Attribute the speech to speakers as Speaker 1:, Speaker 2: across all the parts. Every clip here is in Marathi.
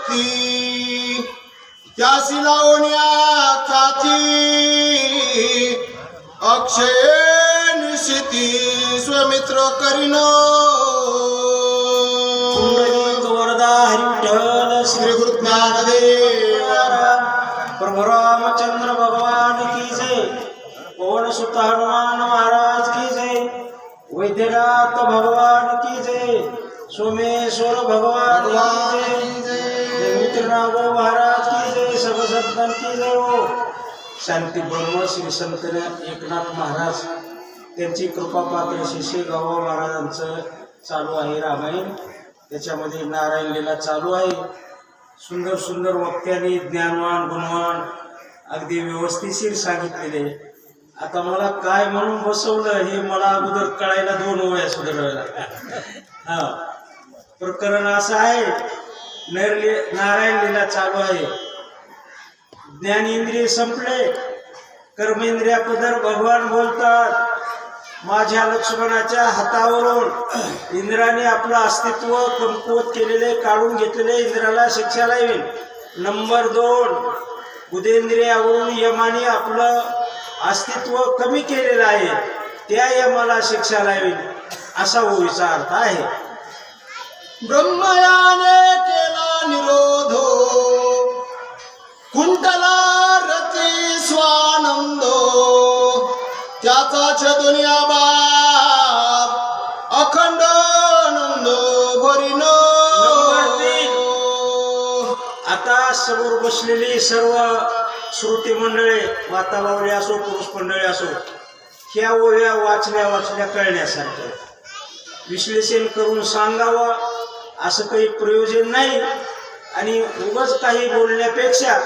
Speaker 1: शक्ती त्यासी लावण्या ख्याती अक्षय निशिती स्वमित्र करीन.
Speaker 2: पुंडलिक वरदा
Speaker 1: श्री गुरु ज्ञानदेव
Speaker 2: प्रभु रामचंद्र भगवान की जय. पवन सुत हनुमान महाराज की जय. वैद्यनाथ भगवान की जय. सोमेश्वर भगवान की जय. त्रिनागो महाराज की जय सर्व की जय हो. शांती ब्रह्म श्री संत एकनाथ महाराज त्यांची कृपा पात्र शिष्य गावा महाराजांचं चालू आहे रामायण. त्याच्यामध्ये नारायण लीला चालू आहे. सुंदर सुंदर वक्त्यांनी ज्ञानवान गुणवान अगदी व्यवस्थिशीर सांगितलेले. आता मला काय म्हणून बसवलं हे मला अगोदर कळायला दोन वया सुधारायला हा. प्रकरण असं आहे नरली नारायण लीला चालू आहे. ज्ञान इंद्रिय संपले. कर्मेंद्रिया पदर भगवान बोलतात. माझ्या लक्ष्मणाच्या हातावरून इंद्राने आपलं अस्तित्व कमकुवत केलेले काढून घेतलेले इंद्राला शिक्षा लावेल नंबर दोन उदेंद्रियावरून यमाने आपलं अस्तित्व कमी केलेलं आहे. त्या यमाला शिक्षा लावेल असा होईचा अर्थ आहे.
Speaker 1: ब्रह्मयाने निरोधो। कुंटला रती स्वानंदो। त्याचा छ दुनिया बाप अखंड आनंद भरिनो।
Speaker 2: आता समोर बसलेली सर्व श्रुती मंडळे वातावरणी असो पुरुष मंडळी असो ह्या ओव्या वाचल्या वाचल्या कळण्यासारख्या विश्लेषण करून सांगावं असं काही प्रयोजन नाही. आणि उगाच काही बोलण्यापेक्षा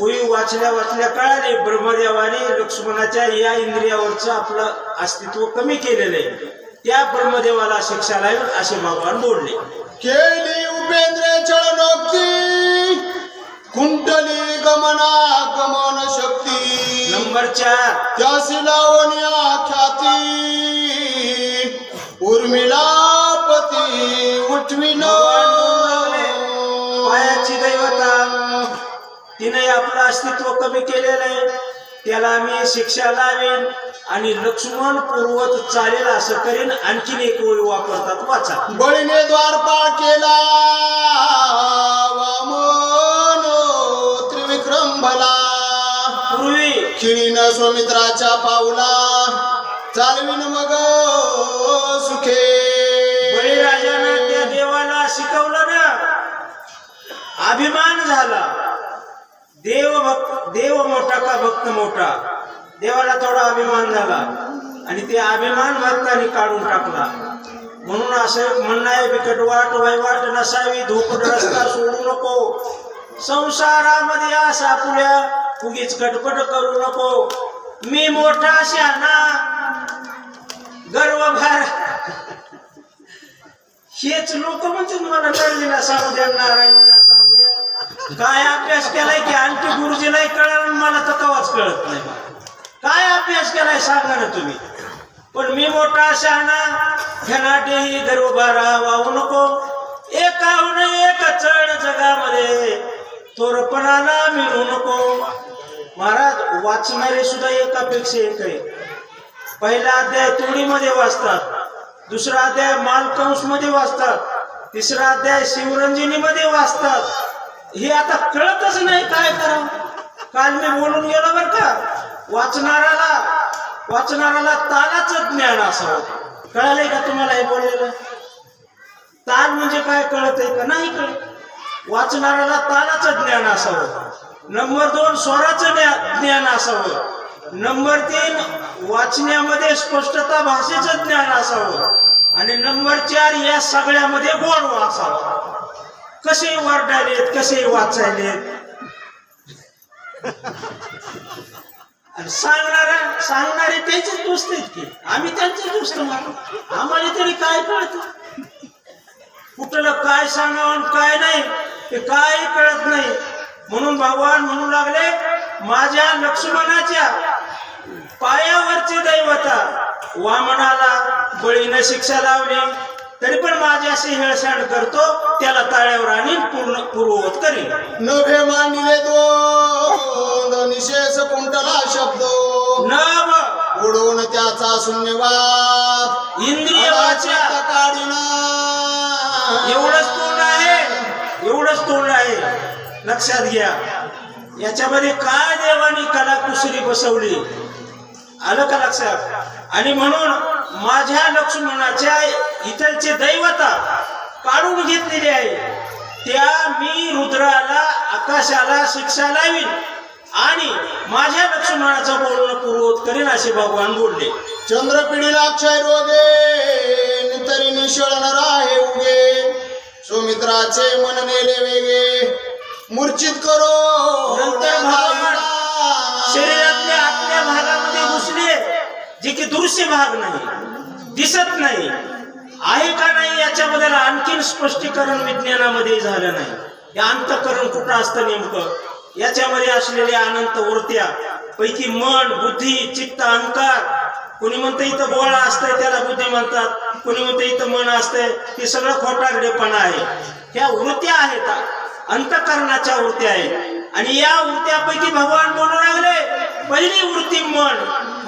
Speaker 2: ओळी वाचल्या वाचल्या कळाले ब्रह्मदेवाने लक्ष्मणाच्या या इंद्रियावरचं आपलं अस्तित्व कमी केलेलं आहे. त्या ब्रह्मदेवाला शिक्षा लावेल असे भगवान बोलले.
Speaker 1: केली उपेंद्र चळनोक्ती कुंडली गमना गमन शक्ती.
Speaker 2: नंबर चार.
Speaker 1: त्यासी लावण्या ख्याती उर्मिलापती उठविन
Speaker 2: पायाची तिने आपलं अस्तित्व कमी केलेलं आहे त्याला मी शिक्षा लावेन आणि लक्ष्मण पूर्वत चालेल असं करेन. आणखीन एक ओळी वापरतात. वाचा.
Speaker 1: बळीने द्वारपाळ केला. त्रिविक्रम भला.
Speaker 2: पूर्वी
Speaker 1: खिळीन स्वमित्राच्या पावला. चालविन मग सुखे.
Speaker 2: बळीराजानं त्या देवाला शिकवलं ना. अभिमान झाला. देव भक्त देव मोठा का भक्त मोठा? देवाला थोडा अभिमान झाला. आणि ते अभिमान भक्ताने काढून टाकला. म्हणून असं म्हणणं आहे बिकट वाट वैवाट नसावी धोकट रस्ता सोडू नको. संसारामध्ये असा पुढ्या उगीच कटकट करू नको. मी मोठा शहाणा गर्व भार हेच लोक म्हणजे तुम्हाला नळलीला सांगू द्या नारायणला काय अभ्यास केलाय की आणखी गुरुजीलाही कळाल आणि मला तर कवाच कळत नाही. काय अभ्यास केलाय सांगा ना तुम्ही. पण मी मोठा शहाणा फनाटेही गर्व बारा वाहू नको. एकाहून एक चढ जगामध्ये तोरपणाला मिळू नको. महाराज वाचणारे सुद्धा एकापेक्षा एक आहे. पहिला अध्याय तोडीमध्ये वाचतात दुसरा अध्याय मालकंसमध्ये वाचतात तिसरा अध्याय शिवरंजिनीमध्ये वाचतात. हे आता कळतच नाही काय करावं. काल मी बोलून गेलो बर का वाचणाऱ्याला वाचणाऱ्याला तालाचं ज्ञान असावं. कळालंय का तुम्हाला हे बोललेलं ताल म्हणजे काय कळत आहे का नाही कळत? वाचणाऱ्याला तालाचं ज्ञान असावं. नंबर दोन स्वराचं ज्ञान असावं. नंबर तीन वाचण्यामध्ये स्पष्टता भाषेचं ज्ञान असावं. आणि नंबर चार या सगळ्यामध्ये गोडवा असावं. कसे वरडायलेत कसे वाचायलेत? सांगणारा सांगणारे त्यांचेच दोस्त आहेत की. आम्ही त्यांचे दोस्त मानू. आम्हाला तरी काय कळत? काय सांगावं आणि काय नाही ते काय कळत नाही. म्हणून भगवान म्हणू लागले माझ्या लक्ष्मणाच्या पायावरचे दैवता वामनाला बळीनं शिक्षा लावली. तरी पण माझ्याशी हेळसांड करतो त्याला ताळ्यावर आणि पूर्ण पूर्ववत करीन.
Speaker 1: नभे मांडिले दोन निशेष कुंटला शब्द?
Speaker 2: नव
Speaker 1: उडवून त्याचा शून्यवाद.
Speaker 2: इंद्रिय वाचा
Speaker 1: काढिना
Speaker 2: एवढंच तोंड आहे एवढंच तोंड आहे. लक्षात घ्या. याच्यामध्ये काय देवानी कला कुसरी बसवली? आलं का लक्षात? आणि म्हणून माझ्या लक्ष्मणाच्या इथलचे दैवता काढून घेतलेले आहे. त्या मी रुद्राला आकाशाला शिक्षा लावीन आणि माझ्या लक्ष्मणाचं बोलणं पूर्वत करीन असे भगवान बोलले.
Speaker 1: चंद्रपिढीला अक्षय रोगे तरी निशळण राहे उगे. सुमित्राचे मन नेले वेगे. मूर्छित करो
Speaker 2: नंतर भगवान शरीरातल्या आतल्या भागामध्ये घुसले. जे की दृश्य भाग नाही दिसत नाही आहे का नाही याच्याबद्दल आणखीन स्पष्टीकरण विज्ञानामध्ये झालं नाही. हे अंतकरण कुठं असतं नेमकं? याच्यामध्ये असलेल्या अनंत वृत्त्या पैकी मन बुद्धी चित्त अहंकार कोणी म्हणतं इथं बोळा असतंय त्याला बुद्धी म्हणतात. कोणी म्हणतं इथं मन असतंय ते सगळं खोटारडेपणा आहे. ह्या वृत्त्या आहेत अंतकरणाच्या वृत्त्या आहेत. आणि या वृत्त्यापैकी भगवान बोलू लागले पहिली वृत्ती मन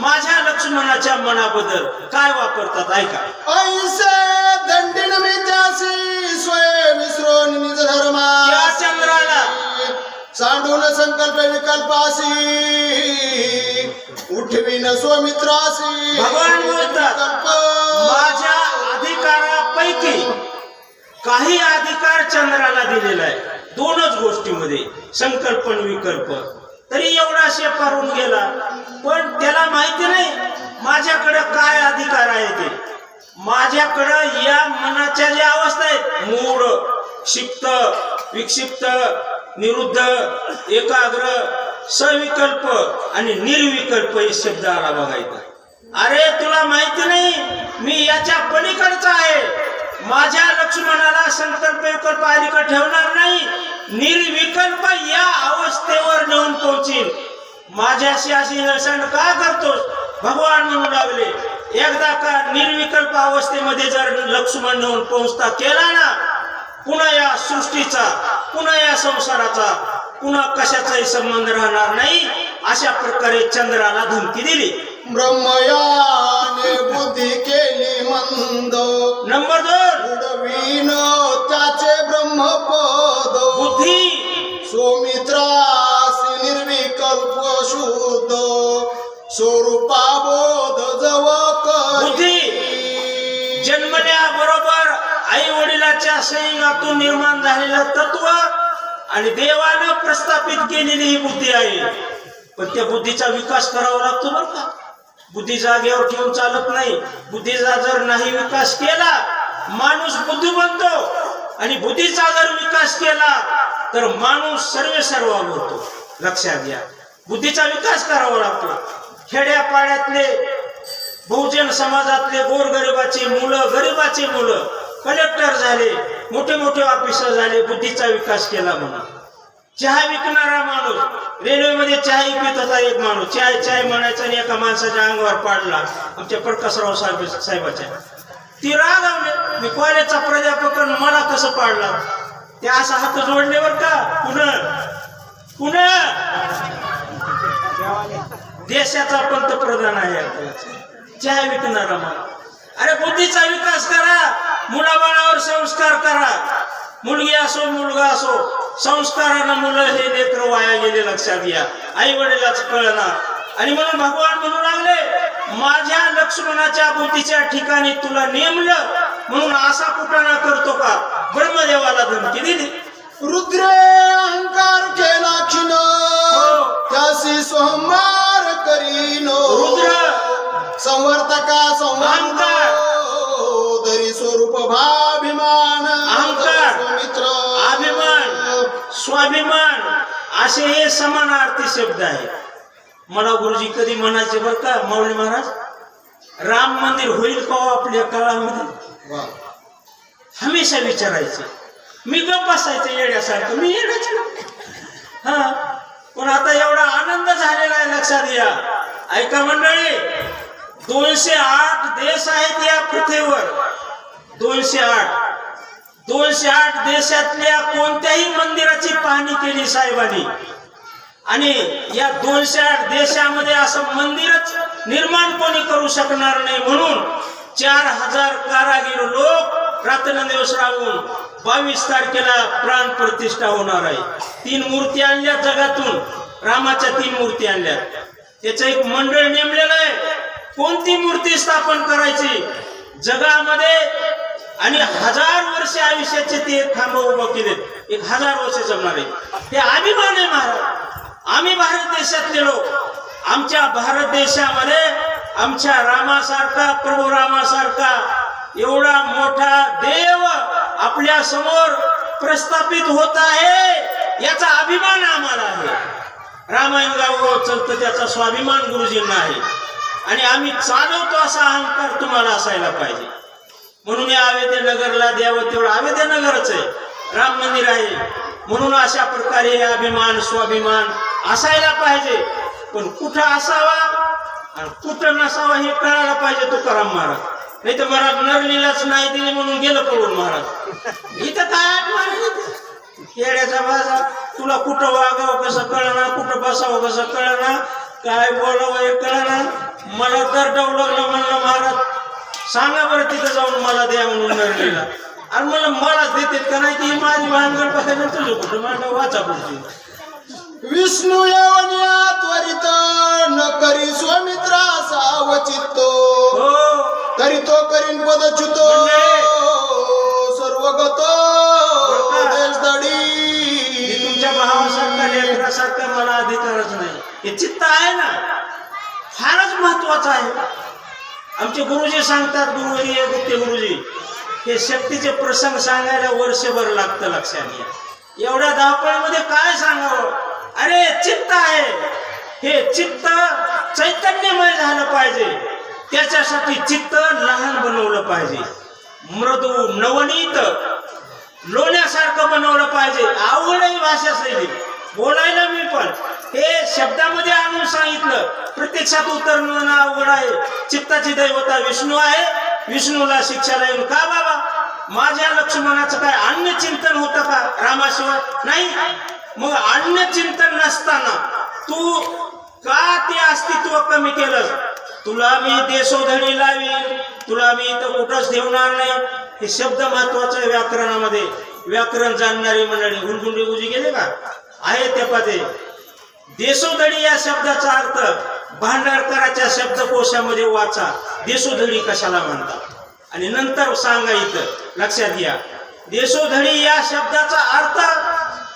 Speaker 2: माझ्या लक्ष्मणाच्या मनाबद्दल काय वापरतात ऐका.
Speaker 1: ऐसे दंडिन मी त्यासी स्वय निज धर्मा.
Speaker 2: चंद्राला.
Speaker 1: सांडून संकल्प विकल्पासी उठवीन स्वमित्रासी.
Speaker 2: भगवान बोलतात माझ्या अधिकारापैकी काही अधिकार चंद्राला दिलेला आहे. दोनच गोष्टीमध्ये संकल्प विकल्प. तरी एवढा शेपारून गेला. पण त्याला माहिती नाही माझ्याकडे काय अधिकार आहे ते. माझ्याकडं या मनाच्या ज्या अवस्था आहेत मूळ क्षिप्त विक्षिप्त निरुद्ध एकाग्र सविकल्प आणि निर्विकल्प हे शब्द आला बघायचा अरे तुला माहिती नाही मी याच्या पलीकडचा आहे. माझ्या लक्ष्मणाला संकल्प विकल्प अलीकडे ठेवणार नाही. निर्विकल्प या अवस्थेवर नेऊन पोहोचील माझ्याशी अशी नसण का करतोस? भगवान म्हणू लागले. एकदा का निर्विकल्प अवस्थेमध्ये जर लक्ष्मण नेऊन पोहोचता केला ना पुन्हा या सृष्टीचा पुन्हा या संसाराचा पुन्हा कशाचाही संबंध राहणार नाही अशा प्रकारे चंद्राला धमकी दिली.
Speaker 1: ब्रह्मयाने बुद्धी केली मंद.
Speaker 2: नंबर दोन.
Speaker 1: त्याचे ब्रह्मपद.
Speaker 2: बुद्धी.
Speaker 1: सोमित्रासी निर्विकल्प शुद्ध. स्वरूपाबोध जव
Speaker 2: बुद्धी. जन्मल्याबरोबर आई वडिलाच्या संयोगातून निर्माण झालेलं तत्व आणि देवानं प्रस्थापित केलेली ही बुद्धी आहे. पण त्या बुद्धीचा विकास करावा लागतो बरं का? बुद्धी जागेवर ठेवून चालत नाही. बुद्धीचा जर नाही विकास केला माणूस बुद्धी बनतो आणि बुद्धीचा जर विकास केला तर माणूस सर्व सर्व होतो लक्षात घ्या. बुद्धीचा विकास करावा लागतो. खेड्यापाड्यातले बहुजन समाजातले गोरगरिबाची मुलं गरिबाचे मुलं कलेक्टर झाले मोठे मोठे ऑफिसर झाले बुद्धीचा विकास केला म्हणून. चहा विकणारा माणूस रेल्वेमध्ये चहा विकत होता एक माणूस. चाय चाय म्हणायचा आणि एका माणसाच्या अंगावर पाडला. आमच्या प्रकाशराव साहेब साहेबाच्या. ती रागावले मी कॉलेजचा प्रजापकन मला कसं पाडला? ते असं हात जोडल्यावर का? पुन्हा पुन्हा देशाचा पंतप्रधान आहे चहा विकणारा मला अरे बुद्धीचा विकास करा. मुलाबाळावर संस्कार करा. मुलगी असो मुलगा असो संस्कारानं मुलं हे नेत्र वाया गेले लक्षात घ्या. आई वडिलाच कळणार आणि म्हणून भगवान म्हणू लागले माझ्या लक्ष्मणाच्या बुद्धीच्या ठिकाणी तुला नेमलं म्हणून असा कुटाणा करतो का? ब्रह्मदेवाला धमकी दिली.
Speaker 1: रुद्रे अहंकार केला खिन त्यासी सोमवार करीनो.
Speaker 2: रुद्र.
Speaker 1: संवर्तका संवर्त दरी स्वरूप भाभिमान
Speaker 2: अहंकार,
Speaker 1: मित्र
Speaker 2: अभिमान. स्वाभिमान. असे हे समानार्थी शब्द आहेत. मला गुरुजी कधी म्हणायचे बर का माऊली महाराज? राम मंदिर होईल का हो आपल्या काळामध्ये. हमेशा विचारायचे. मी गप बसायचं येण्यासारखं मी येण्याच हा. पण आता एवढा आनंद झालेला आहे लक्षात घ्या. ऐका मंडळी दोनशे आठ देश आहेत या पृथ्वीवर. दोनशे आठ. दोनशे आठ देशातल्या कोणत्याही मंदिराची पाहणी केली साहेबांनी? आणि या दोनशे आठ देशामध्ये असं मंदिरच निर्माण कोणी करू शकणार नाही म्हणून चार हजार कारागीर लोक रात्रंदिवस राहून बावीस तारखेला प्राण प्रतिष्ठा होणार आहे. तीन मूर्ती आणल्या जगातून. रामाच्या तीन मूर्ती आणल्या. त्याचं एक मंडळ नेमलेलं आहे. कोणती मूर्ती स्थापन करायची? जगामध्ये आणि हजार वर्ष आयुष्याचे ते थांबव उभं केलेत. एक हजार वर्ष जमणार आहे ते अभिमान आहे महाराज. आम्ही भारत देशातले लोक आमच्या भारत देशामध्ये आमच्या रामासारखा प्रभू रामासारखा एवढा मोठा देव आपल्यासमोर प्रस्थापित होत आहे याचा अभिमान आम्हाला आहे. रामायण गावगाव चलतं त्याचा स्वाभिमान गुरुजींना आहे. आणि आम्ही चालवतो असा अहंकार तुम्हाला असायला पाहिजे. म्हणून या अवेद्यनगरला द्यावं तेवढं अवेद्यनगरच आहे. राम मंदिर आहे. म्हणून अशा प्रकारे हे अभिमान स्वाभिमान असायला पाहिजे. पण कुठं असावा आणि कुठं नसावा हे कळायला पाहिजे तुकाराम महाराज. नाही तर महाराज नरलीलाच नाही दिली म्हणून गेलं पळून महाराज. इथं काय खेड्याचा बाजार तुला कुठं वागावं कसं कळणार कुठं बसावं कसं कळणार काय बोलावं हे कळणार. मला तर डवलगलं म्हणलं महाराज सांगा बरं तिथं जाऊन मला द्या म्हणून नरलीला. आणि मला मलाच देतात का नाही? ती माझी भानगड पाहिजे तुझं कुठं माझ्या वाचा पुढची.
Speaker 1: विष्णू येवनिया त्वरित न करी स्वमित्रा सावचित्तो
Speaker 2: हो.
Speaker 1: तरी तो करीन पदच्युतो सर्वगत देश
Speaker 2: मी तुमच्या भावासारखा लेकरासारखा मला अधिकारच नाही. हे चित्त आहे ना? फारच महत्वाचं आहे. आमचे गुरुजी सांगतात गुरुजी हे गुप्ते गुरुजी हे शक्तीचे प्रसंग सांगायला वर्षभर लागतं लक्षात घ्या. एवढ्या धावपळीमध्ये काय सांगावं? अरे चित्त आहे. हे चित्त चैतन्यमय झालं पाहिजे. त्याच्यासाठी चित्त लहान बनवलं पाहिजे. मृदू नवनीत लोण्यासारखं बनवलं पाहिजे. आवड भाषा शैली बोलायला मी पण. हे शब्दामध्ये आणून सांगितलं. प्रत्यक्षात उतरणं अवघड आहे. चित्ताची दैवता विष्णू आहे. विष्णूला शिक्षाला येऊन का बाबा? माझ्या लक्ष्मणाचं काय अन्य चिंतन होतं का? रामाशिवाय? नाही. मग अन्य चिंतन नसताना तू का ते अस्तित्व कमी केलं? तुला मी देशोधडी लावीन. तुला मी इथं कुठंच ठेवणार नाही. हे शब्द महत्वाचं आहे व्याकरणामध्ये. व्याकरण जाणणारी मंडळी गुणगुंडी उजी गेले का? आहे ते पदे. देशोधडी या शब्दाचा अर्थ भांडारकराच्या शब्दकोशामध्ये वाचा. देशोधडी कशाला म्हणतात? आणि नंतर सांगा इथं. लक्षात घ्या. देशोधडी या शब्दाचा अर्थ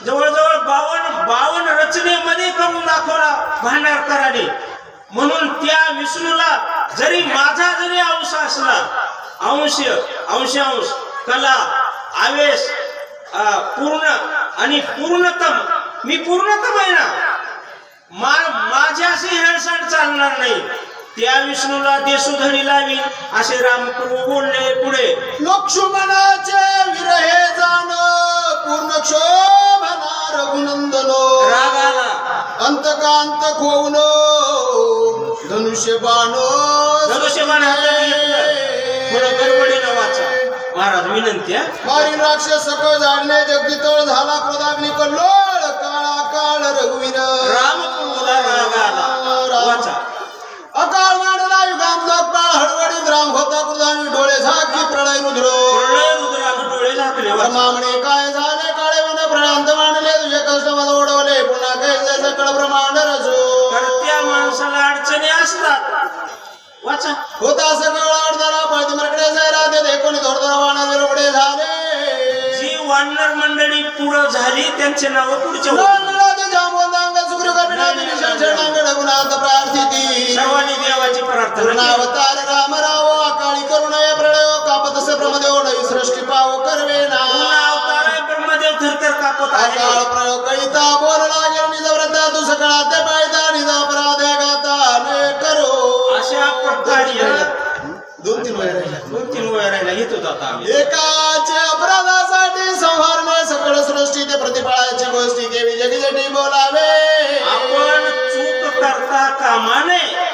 Speaker 2: जवळजवळ बावन बावन रचनेमध्ये करून दाखवला भांडारकराने म्हणून त्या विष्णूला जरी माझा जरी अंश असला अंश अंशांश कला आवेश पूर्ण आणि पूर्णतम मी पूर्णतम आहे ना? मा माझ्याशी हेळसांड चालणार नाही. त्या विष्णूला देशोधडी लावी असे रामप्रभू बोलले पुढे.
Speaker 1: लक्ष्मणाचे विरहे जाण पूर्ण क्षोभ रघुनंदनो
Speaker 2: रागाला।
Speaker 1: अंतकांत खोवून। धनुष्य बाण
Speaker 2: गडबडीनं वाचा. महाराज विनंती
Speaker 1: राक्षस सकळ जाडणे
Speaker 2: जी वानर मंडळी पुढं झाली त्यांचे नाव
Speaker 1: प्रार्थिती.
Speaker 2: सर्वांनी देवाची प्रार्थना.
Speaker 1: पूर्णावतार राम राव अकाळी करुणय प्रळय कापतसे प्रमदेव नवी सृष्टी पाव करवे ना.
Speaker 2: अवतार ब्रह्मदेव थरथर कापत
Speaker 1: अकाळ प्रळय कळिता बोल लागेल निज व्रता तू सकळात पायता निज वेळेला येत होता आम्ही.
Speaker 2: एकाच्या अपराधासाठी
Speaker 1: संहारणे सकळ सृष्टी ते
Speaker 2: प्रतिफळाची गोष्टी देवी जगीसाठी बोलावे. आपण चूक करता
Speaker 1: कामा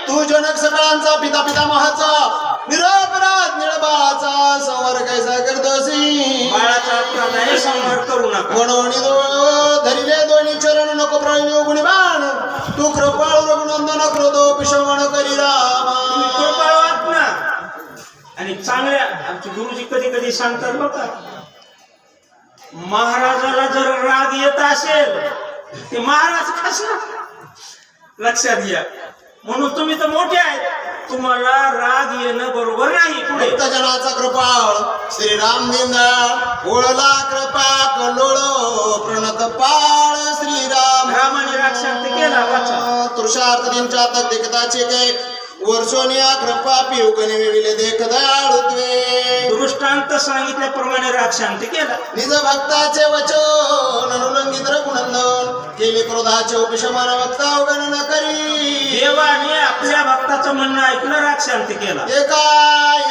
Speaker 1: तू जनक सगळ्यांचा पिता पिता महाचा निरपराध निळबाळाचा संवर कैसा करतोसी?
Speaker 2: बाळाचा अपराधाने संहार करू नका.
Speaker 1: म्हणून धरिले दोन्ही चरण नको प्राणी गुणीबाण. तू कृपाळ रघुनंदन क्रोधो
Speaker 2: पिशव गुरुजी कधी कधी सांगतात बघा महाराजाला जर राग येत असेल ते महाराज कसा लक्षात घ्या. म्हणून तुम्ही तर मोठे आहेत. तुम्हाला राग येणं बरोबर नाही पुढे.
Speaker 1: भक्तजनाचा कृपाळ श्रीराम दीनदयाळ. ओळला कृपा कलोळ प्रणत पाळ श्रीराम
Speaker 2: रामाने राग शांत केला
Speaker 1: तुषार्थ दिनच्या देखताचे काय वर्षोनिया कृपा पियुकने विविले देख दयाळुत्वे
Speaker 2: दृष्टांत सांगितल्याप्रमाणे राग शांत केला.
Speaker 1: निज भक्ताचे वचन अनुलंघित रघुनंदन केले क्रोधाचे उपशमन भक्ता गणन करी.
Speaker 2: देवाने आपल्या भक्ताचं म्हणणं ऐकलं राग शांत केला.
Speaker 1: एका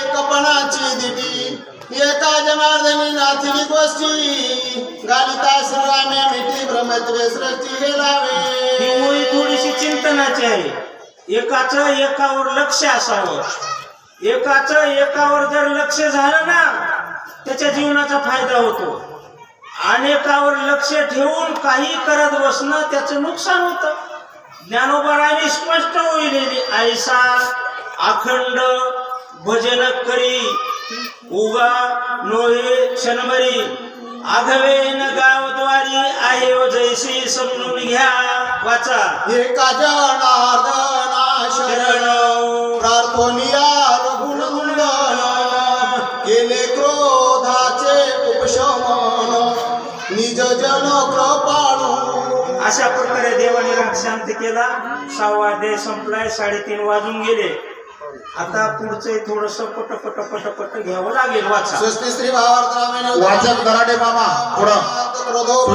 Speaker 1: एकपणाची दिटी एका जनार्दनी नाथिनी गोष्टी गालिता श्रीरामे मिठी भ्रमत्वे सृष्टी
Speaker 2: ही मुळी थोडीशी चिंतनाची आहे. एकाच एकावर लक्ष असावं. एकाच एकावर जर लक्ष झालं ना त्याच्या जीवनाचा फायदा होतो. अनेकावर लक्ष ठेवून काही करत बसणं त्याचं नुकसान होतं. ज्ञानोबराने स्पष्ट होईल ऐसा अखंड भजन करी उगा नोहे क्षणभरी. आघवे न गावद्वारी आहे हो जैसी समजून घ्या वाचा.
Speaker 1: एका जनार्दना शरण प्रार्थोनिया रघुनंदन केले क्रोधाचे उपशमन निज जन कृपाळू.
Speaker 2: अशा प्रकारे देवाने राग शांत केला. सहावा अध्याय संपलाय साडेतीन वाजून गेले. आता पुढचे थोडस पट पट पट पट घ्यावं लागेल वाचा.
Speaker 1: स्वस्ती श्री भावार्थ रामेण
Speaker 3: वाचक दराडे मामा पुढं.
Speaker 1: क्रोधो